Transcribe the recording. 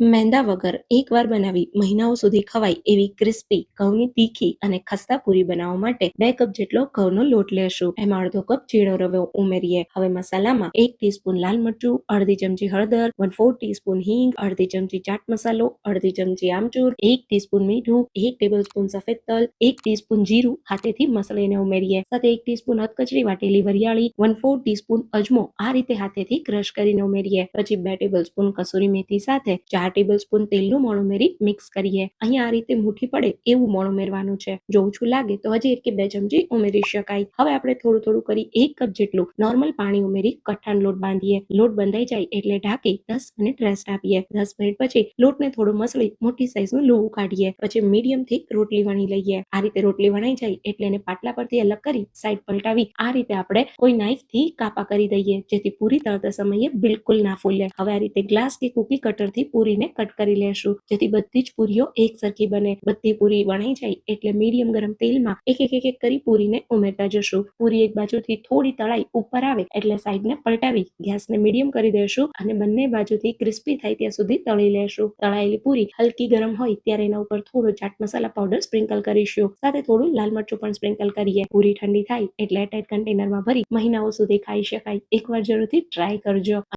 મેંદા વગર એકવાર બનાવી મહિનાઓ સુધી ખવાય એવી ક્રિસ્પી ઘઉંની તીખી અને ખસ્તા પૂરી બનાવવા માટે બે કપ જેટલો ઘઉંનો લોટ લેશું. એમાં અડધો કપ ઝીણો રવો ઉમેરીએ. હવે મસાલામાં એક ટીસ્પૂન લાલ મરચું, અડધી ચમચી હળદર વન ફોર ટીસ્પૂન હિંગ, અડધી ચમચી ચાટ મસાલો, અડધી ચમચી આમચૂર, એક ટીસ્પૂન મીઠું, એક ટેબલ સ્પૂન સફેદ તલ, એક ટીસ્પૂન જીરું હાથેથી મસળીને ઉમેરીએ. સાથે એક ટીસ્પૂન અધકચરી વાટેલી વરિયાળી વન ફોર ટીસ્પૂન અજમો આ રીતે હાથેથી ક્રશ કરીને ઉમેરીએ. પછી બે ટેબલ સ્પૂન કસૂરી મેથી સાથે ચાર ટેબલ સ્પૂન તેલનું મોણ ઉમેરી મિક્સ કરીએ. અહીંયા આ રીતે મુઠ્ઠી પડે એવું મોણ ઉમેરવાનું છે. જો ઓછું લાગે તો હજી એક કે બે ચમચી ઉમેરી શકાય. હવે આપણે થોડું થોડું કરી એક કપ જેટલું નોર્મલ પાણી ઉમેરી કઠણ લોટ બાંધીએ. લોટ બંધાઈ જાય એટલે ઢાંકી દસ મિનિટ રેસ્ટ આપીએ. દસ મિનિટ પછી લોટને થોડું મસળી મોટી સાઈઝનું લોવું કાઢીએ. પછી મીડિયમથી રોટલી વણી લઈએ. આ રીતે રોટલી વણાઈ જાય એટલે એને પાટલા પરથી અલગ કરી સાઈડ પલટાવી આ રીતે આપણે કોઈ નાઈફથી કાપા કરી દઈએ. જેથી પૂરી તળતા સમયે બિલકુલ ના ફૂલે. હવે આ રીતે ગ્લાસ કે કુકી કટરથી પૂરીને કટ કરી લેશું. જેથી બધી જ પૂરીઓ એક સરખી બને. બધી પૂરી વણાઈ જાય એટલે મીડિયમ ગરમ તેલમાં એક એક એક એક કરી પૂરીને ઉમેરતા જશું. પૂરી એક બાજુથી થોડી તળાઈ ઉપર આવે એટલે સાઈડને પલટાવી ગેસને મીડિયમ કરી દેશું અને બંને બાજુથી ક્રિસ્પી થાય ત્યાં સુધી તળી લેશું. તળાયેલી પૂરી હલકી ગરમ હોય ત્યારે એના ઉપર થોડો ચાટ મસાલા પાવડર સ્પ્રિંકલ કરીશું. સાથે થોડું લાલ મરચું પણ સ્પ્રિંકલ કરીએ. પૂરી ઠંડી થાય એટલે એરટાઈટ કન્ટેનરમાં ભરી મહિનાઓ સુધી ખાઈ શકાય. એકવાર જરૂરથી ટ્રાય કરજો.